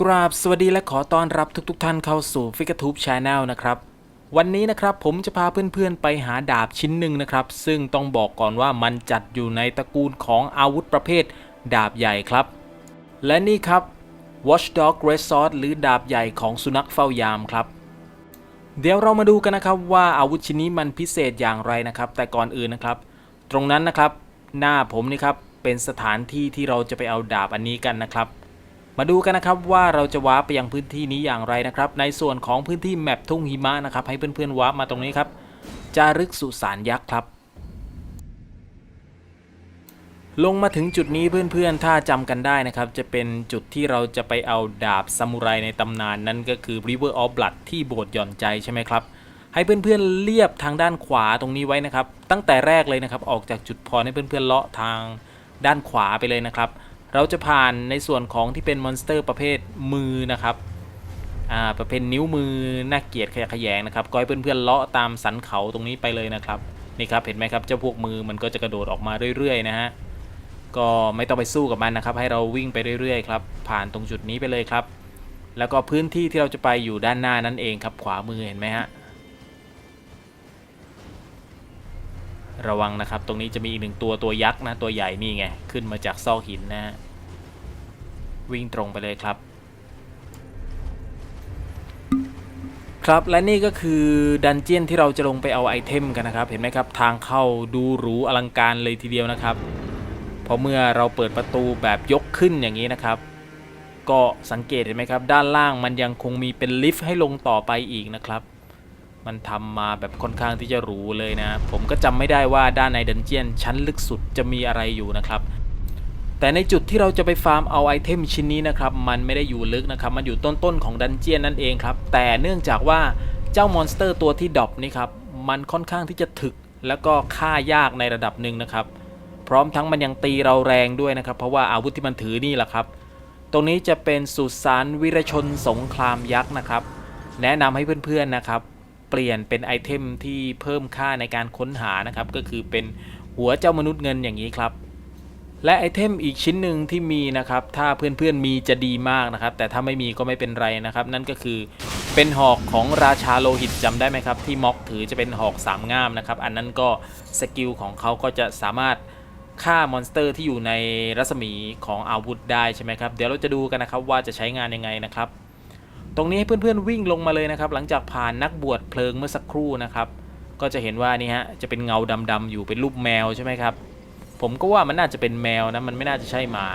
กราบสวัสดีและขอต้อนรับทุกๆทท่านเข้าสู่ f i g u r e Tube Channel นะครับ วันนี้นะครับผมจะพาเพื่อนๆไปหาดาบชิ้นหนึ่งนะครับ ซึ่งต้องบอกก่อนว่ามันจัดอยู่ในตระกูลของอาวุธประเภท ดาบใหญ่ครับ และนี่ครับ Watchdog Red Sword หรือดาบใหญ่ของสุนัขเฝ้ายามครับ เดี๋ยวเรามาดูกันนะครับว่าอาวุธชิ้นนี้มันพิเศษอย่างไรนะครับ แต่ก่อนอื่นนะครับ ตรงนั้นนะครับ หน้าผมนี่ครับเป็นสถานที่ที่เราจะไปเอาดาบอันนี้กันนะครับ มาดูกันนะครับว่าเราจะวาร์ปไปยังพื้นที่นี้อย่างไรนะครับ ในส่วนของพื้นที่แมปทุ่งหิมะนะครับ ให้เพื่อนๆวาร์ปมาตรงนี้ครับจารึกสุสานยักษ์ครับ ลงมาถึงจุดนี้เพื่อนๆ ถ้าจำกันได้นะครับ จะเป็นจุดที่เราจะไปเอาดาบซามูไรในตำนานนั่นก็คือ River of Blood ที่โบสถ์หย่อนใจใช่ไหมครับ ให้เพื่อนๆเลียบทางด้านขวาตรงนี้ไว้นะครับ ตั้งแต่แรกเลยนะครับ ออกจากจุดพรให้เพื่อนๆเลาะทางด้านขวาไปเลยนะครับ เราจะผ่านในส่วนของที่เป็นมอนสเตอร์ประเภทมือนะครับอ่าประเภทนิ้วมือน่าเกียดขยะแขยงนะครับก็ให้เพื่อนๆเลาะตามสันเขาตรงนี้ไปเลยนะครับนี่ครับเห็นไหมครับเจ้าพวกมือมันก็จะกระโดดออกมาเรื่อยๆนะฮะก็ไม่ต้องไปสู้กับมันนะครับ ให้เราวิ่งไปเรื่อยๆครับผ่านตรงจุดนี้ไปเลยครับ แล้วก็พื้นที่ที่เราจะไปอยู่ด้านหน้านั่นเองครับ ขวามือเห็นไหมฮะระวังนะครับ ตรงนี้จะมีอีกหนึ่งตัวตัวยักษ์นะตัวใหญ่นี่ไงขึ้นมาจากซอกหินนะฮะ วิ่งตรงไปเลยครับ ครับและนี่ก็คือดันเจียนที่เราจะลงไปเอาไอเทมกันนะครับ เห็นไหมครับทางเข้าดูหรูอลังการเลยทีเดียวนะครับพราะเมื่อเราเปิดประตูแบบยกขึ้นอย่างนี้นะครับ ก็สังเกตเห็นไหมครับ ด้านล่างมันยังคงมีเป็นลิฟต์ให้ลงต่อไปอีกนะครับมันทำมาแบบค่อนข้างที่จะหรูเลยนะ ผมก็จำไม่ได้ว่าด้านในดันเจียนชั้นลึกสุดจะมีอะไรอยู่นะครับ แต่ในจุดที่เราจะไปฟาร์มเอาไอเทมชิ้นนี้นะครับมันไม่ได้อยู่ลึกนะครับมันอยู่ต้นๆของดันเจียนนั่นเองครับแต่เนื่องจากว่าเจ้ามอนสเตอร์ตัวที่ดรอปนี่ครับมันค่อนข้างที่จะถึกแล้วก็ฆ่ายากในระดับหนึ่งนะครับ พร้อมทั้งมันยังตีเราแรงด้วยนะครับ เพราะว่าอาวุธที่มันถือนี่แหละครับ ตรงนี้จะเป็นสุสานวิรชนสงครามยักษ์นะครับ แนะนำให้เพื่อนๆนะครับ เปลี่ยนเป็นไอเทมที่เพิ่มค่าในการค้นหานะครับ ก็คือเป็นหัวเจ้ามนุษย์เงินอย่างนี้ครับ และไอเทมอีกชิ้นหนึ่งที่มีนะครับถ้าเพื่อนๆมีจะดีมากนะครับ แต่ถ้าไม่มีก็ไม่เป็นไรนะครับ นั่นก็คือเป็นหอกของราชาโลหิตจำได้ไหมครับ ที่ม็อกถือจะเป็นหอกสามง่ามนะครับ อันนั้นก็สกิลของเขาก็จะสามารถฆ่ามอนสเตอร์ที่อยู่ในรัศมีของอาวุธได้ใช่ไหมครับเดี๋ยวเราจะดูกันนะครับว่าจะใช้งานยังไงนะครับ ตรงนี้ให้เพื่อนๆวิ่งลงมาเลยนะครับ หลังจากผ่านนักบวชเพลิงเมื่อสักครู่นะครับ ก็จะเห็นว่านี่ฮะจะเป็นเงาดำๆอยู่เป็นรูปแมวใช่ไหมครับ ผมก็ว่ามันน่าจะเป็นแมวนะ มันไม่น่าจะใช่หมา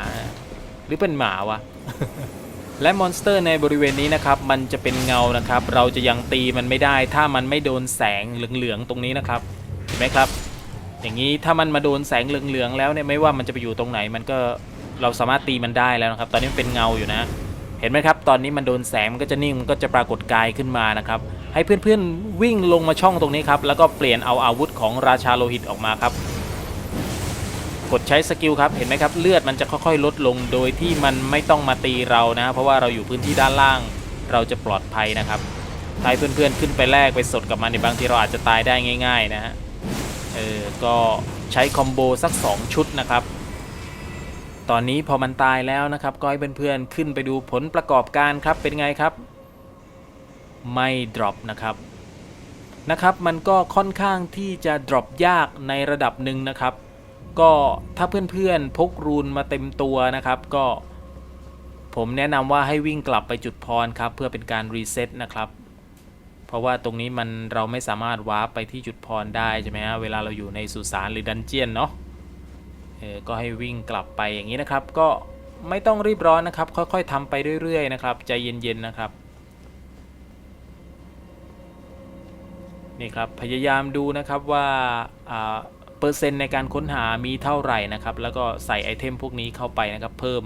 หรือเป็นหมาวะ และมอนสเตอร์ในบริเวณนี้นะครับ มันจะเป็นเงานะครับ เราจะยังตีมันไม่ได้ ถ้ามันไม่โดนแสงเหลืองๆตรงนี้นะครับ เห็นไหมครับ อย่างนี้ถ้ามันมาโดนแสงเหลืองๆแล้วเนี่ยไม่ว่ามันจะไปอยู่ตรงไหน มันก็เราสามารถตีมันได้แล้วนะครับ ตอนนี้มันเป็นเงาอยู่นะ เห็นไหมครับ ตอนนี้มันโดนแสงมันก็จะนิ่งมันก็จะปรากฏกายขึ้นมานะครับ ให้เพื่อนๆวิ่งลงมาช่องตรงนี้ครับ แล้วก็เปลี่ยนเอาอาวุธของราชาโลหิตออกมาครับ กดใช้สกิลครับเห็นไหมครับเลือดมันจะค่อยๆ ลดลงโดยที่มันไม่ต้องมาตีเรานะเพราะว่าเราอยู่พื้นที่ด้านล่างเราจะปลอดภัยนะครับถ้าให้เพื่อนๆขึ้นไปแลกไปสดกับมันในบางทีเราอาจจะตายได้ง่าย ๆ นะฮะเออก็ใช้คอมโบสัก 2 ชุดนะครับ ตอนนี้พอมันตายแล้วนะครับก็ให้เพื่อนๆขึ้นไปดูผลประกอบการครับเป็นไงครับ ไม่ดรอปนะครับนะครับมันก็ค่อนข้างที่จะดรอปยากในระดับหนึ่งนะครับ ก็ถ้าเพื่อนๆพกรูนมาเต็มตัวนะครับ ก็ผมแนะนำว่าให้วิ่งกลับไปจุดพรครับ เพื่อเป็นการรีเซ็ตนะครับ เพราะว่าตรงนี้มันเราไม่สามารถวาร์ปไปที่จุดพรได้ใช่ไหมฮะเวลาเราอยู่ในสุสานหรือดันเจียนเนาะเออก็ให้วิ่งกลับไปอย่างนี้นะครับ ก็ไม่ต้องรีบร้อนนะครับ ค่อยๆทำไปเรื่อยๆนะครับใจเย็นๆนะครับนี่ครับพยายามดูนะครับว่าอ่า เปอร์เซ็นต์ในการค้นหามีเท่าไหร่นะครับ แล้วก็ใส่ไอเทมพวกนี้เข้าไปนะครับ เพิ่ม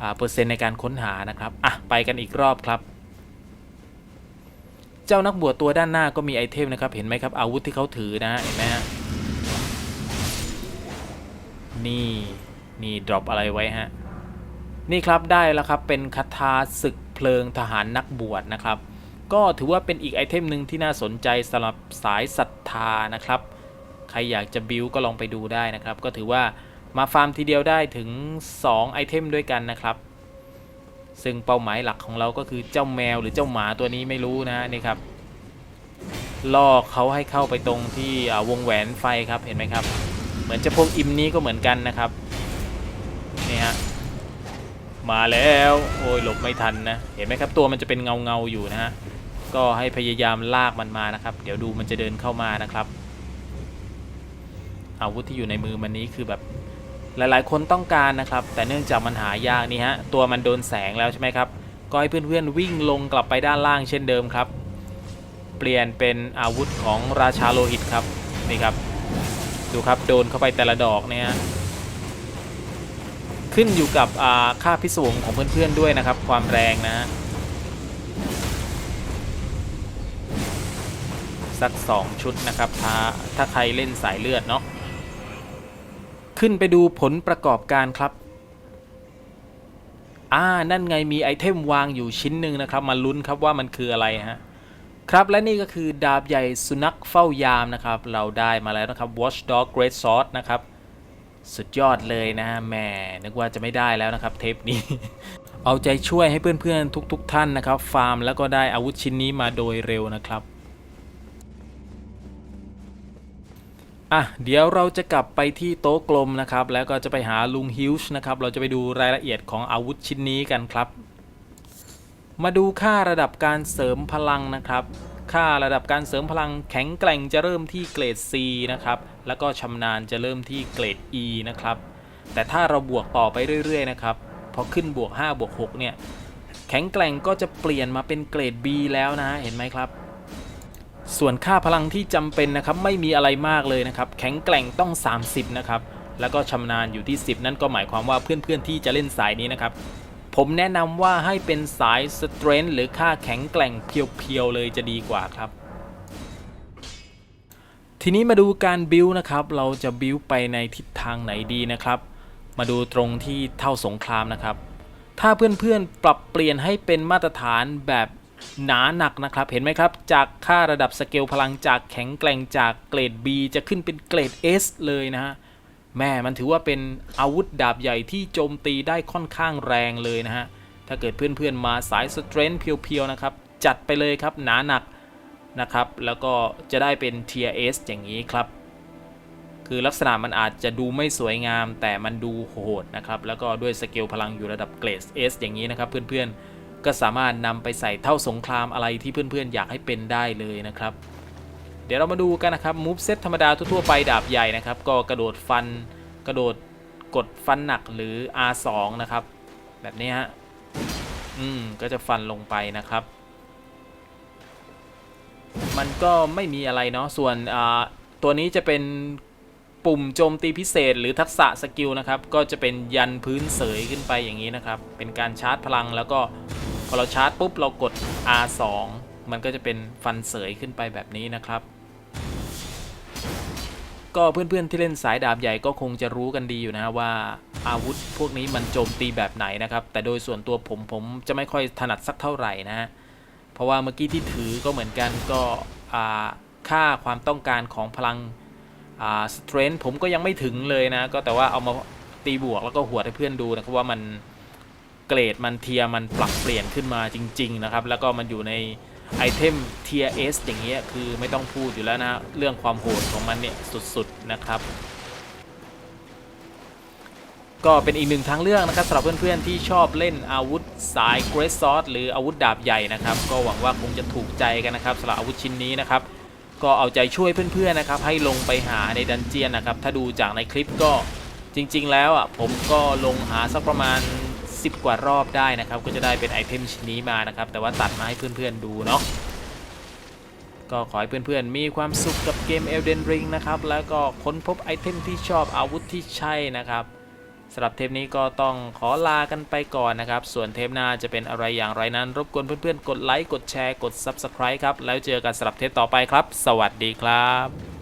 อ่าเปอร์เซ็นต์ในการค้นหานะครับอะไปกันอีกรอบครับ เจ้านักบวชตัวด้านหน้าก็มีไอเทมนะครับ เห็นไหมครับอาวุธที่เขาถือนะฮะเห็นไหมฮะนี่นี่ดรอปอะไรไว้ฮะนี่ครับได้แล้วครับเป็นคาถาศึกเพลิงทหารนักบวชนะครับ ก็ถือว่าเป็นอีกไอเทมหนึ่งที่น่าสนใจสำหรับสายศรัทธานะครับ ใครอยากจะบิวก็ลองไปดูได้นะครับ ก็ถือว่ามาฟาร์มทีเดียวได้ถึง 2 ไอเทมด้วยกันนะครับ ซึ่งเป้าหมายหลักของเราก็คือเจ้าแมวหรือเจ้าหมาตัวนี้ไม่รู้นะนี่ครับล่อเขาให้เข้าไปตรงที่วงแหวนไฟครับเห็นไหมครับ เหมือนจะพวกอิมนี้ก็เหมือนกันนะครับนี่ฮะมาแล้วโอ้ยหลบไม่ทันนะเห็นไหมครับตัวมันจะเป็นเงาเงาอยู่นะฮะก็ให้พยายามลากมันมานะครับ เดี๋ยวดูมันจะเดินเข้ามานะครับ อาวุธที่อยู่ในมือมันนี้คือแบบหลายๆ คนต้องการนะครับ แต่เนื่องจากมันหายากนี่ฮะตัวมันโดนแสงแล้วใช่ไหมครับก็ให้เพื่อนๆวิ่งลงกลับไปด้านล่างเช่นเดิมครับ เปลี่ยนเป็นอาวุธของราชาโลหิตครับนี่ครับ ดูครับโดนเข้าไปแต่ละดอกเนี่ยขึ้นอยู่กับอ่าค่าพิศวงของเพื่อนๆด้วยนะครับ ความแรงนะฮะสัก 2 ชุดนะครับถ้าถ้าใครเล่นสายเลือดเนาะ ขึ้นไปดูผลประกอบการครับ อ่า นั่นไงมีไอเทมวางอยู่ชิ้นหนึ่งนะครับ มาลุ้นครับว่ามันคืออะไรฮะ ครับและนี่ก็คือดาบใหญ่สุนัขเฝ้ายามนะครับ เราได้มาแล้วนะครับ Watchdog Great Sword นะครับ สุดยอดเลยนะฮะแหม่นึกว่าจะไม่ได้แล้วนะครับ เทปนี้ เอาใจช่วยให้เพื่อนๆทุกๆทท่านนะครับ ฟาร์มแล้วก็ได้อาวุธชิ้นนี้มาโดยเร็วนะครับ อะเดี๋ยวเราจะกลับไปที่โต๊ะกลมนะครับ แล้วก็จะไปหาลุงฮิวช์นะครับ เราจะไปดูรายละเอียดของอาวุธชิ้นนี้กันครับ มาดูค่าระดับการเสริมพลังนะครับ ค่าระดับการเสริมพลังแข็งแกร่งจะเริ่มที่เกรด C นะครับ แล้วก็ชำนาญจะเริ่มที่เกรด E นะครับ แต่ถ้าเราบวกต่อไปเรื่อยๆนะครับ พอขึ้นบวก 5 บวก 6 เนี่ย แข็งแกร่งก็จะเปลี่ยนมาเป็นเกรด B แล้วนะ เห็นไหมครับ ส่วนค่าพลังที่จำเป็นนะครับไม่มีอะไรมากเลยนะครับ แข็งแกร่งต้อง 30 นะครับ แล้วก็ชำนาญอยู่ที่ 10 นั่นก็หมายความว่าเพื่อนๆที่จะเล่นสายนี้นะครับ ผมแนะนำว่าให้เป็นสายสเตรน g t หรือค่าแข็งแกร่งเพียวๆเลยจะดีกว่าครับ ทีนี้มาดูการบิวนะครับ เราจะบิวไปในทิศทางไหนดีนะครับ มาดูตรงที่เท่าสงครามนะครับ ถ้าเพื่อนๆปรับเปลี่ยนให้เป็นมาตรฐานแบบ หนาหนักนะครับ เห็นไหมครับ จากค่าระดับสเกลพลังจากแข็งแกร่งจากเกรด B จะขึ้นเป็นเกรด S เลยนะฮะแม่มันถือว่าเป็นอาวุธดาบใหญ่ที่โจมตีได้ค่อนข้างแรงเลยนะฮะ ถ้าเกิดเพื่อนๆมาสายสเตรน g t เพียวๆนะครับ จัดไปเลยครับหนาหนักนะครับ แล้วก็จะได้เป็น Tier S อย่างนี้ครับ คือลักษณะมันอาจจะดูไม่สวยงามแต่มันดูโหดนะครับ แล้วก็ด้วยสเกลพลังอยู่ระดับเกรด S อย่างนี้นะครับเพื่อนๆ ก็สามารถนำไปใส่เท่าสงครามอะไรที่เพื่อนๆ อยากให้เป็นได้เลยนะครับ เดี๋ยวเรามาดูกันนะครับมูฟเซตธรรมดาทั่วๆไปดาบใหญ่นะครับ ก็กระโดดฟัน กระโดดกดฟันหนักหรือ R2 นะครับ แบบนี้ฮะอืมก็จะฟันลงไปนะครับ มันก็ไม่มีอะไรเนาะส่วนอ่าตัวนี้จะเป็นปุ่มโจมตีพิเศษหรือทักษะสกิลนะครับ ก็จะเป็นยันพื้นเสยขึ้นไปอย่างนี้นะครับ เป็นการชาร์จพลังแล้วก็ พอเราชาร์จปุ๊บเรากด R2 มันก็จะเป็นฟันเสยขึ้นไปแบบนี้นะครับ ก็เพื่อนๆที่เล่นสายดาบใหญ่ก็คงจะรู้กันดีอยู่นะว่าอาวุธพวกนี้มันโจมตีแบบไหนนะครับ แต่โดยส่วนตัวผมผมจะไม่ค่อยถนัดสักเท่าไหร่นะ เพราะว่าเมื่อกี้ที่ถือก็เหมือนกันก็ค่าความต้องการของพลังสเตรนท์ผมก็ยังไม่ถึงเลยนะ ก็แต่ว่าเอามาตีบวกแล้วก็หัวให้เพื่อนดูนะครับว่ามัน เกรดมันเทียร์มันปรับเปลี่ยนขึ้นมาจริง ๆ นะครับ แล้วก็มันอยู่ในไอเทม Tier S ออย่างเงี้ยคือไม่ต้องพูดอยู่แล้วนะเรื่องความโหดของมันเนี่ยสุดๆนะครับ ก็เป็นอีกหนึ่งทางเลือกนะครับสำหรับเพื่อนๆที่ชอบเล่นอาวุธสาย Great Sword หรืออาวุธดาบใหญ่นะครับ ก็หวังว่าคงจะถูกใจกันนะครับสำหรับอาวุธชิ้นนี้นะครับก็เอาใจช่วยเพื่อนๆนะครับ ให้ลงไปหาในดันเจียนนะครับ ถ้าดูจากในคลิปก็จริง ๆ แล้วอะผมก็ลงหาสักประมาณ 10 กว่ารอบได้นะครับ ก็จะได้เป็นไอเทมชิ้นนี้มานะครับ แต่ว่าตัดมาให้เพื่อนๆดูเนาะก็ขอให้เพื่อนๆ มีความสุขกับเกม Elden Ring นะครับ แล้วก็ค้นพบไอเทมที่ชอบอาวุธที่ใช่นะครับสำหรับเทปนี้ก็ต้องขอลากันไปก่อนนะครับ ส่วนเทปหน้าจะเป็นอะไรอย่างไรนั้น รบกวนเพื่อนๆ กดไลค์ กดแชร์ กด Subscribe ครับ แล้วเจอกันสำหรับเทปต่อไปครับ สวัสดีครับ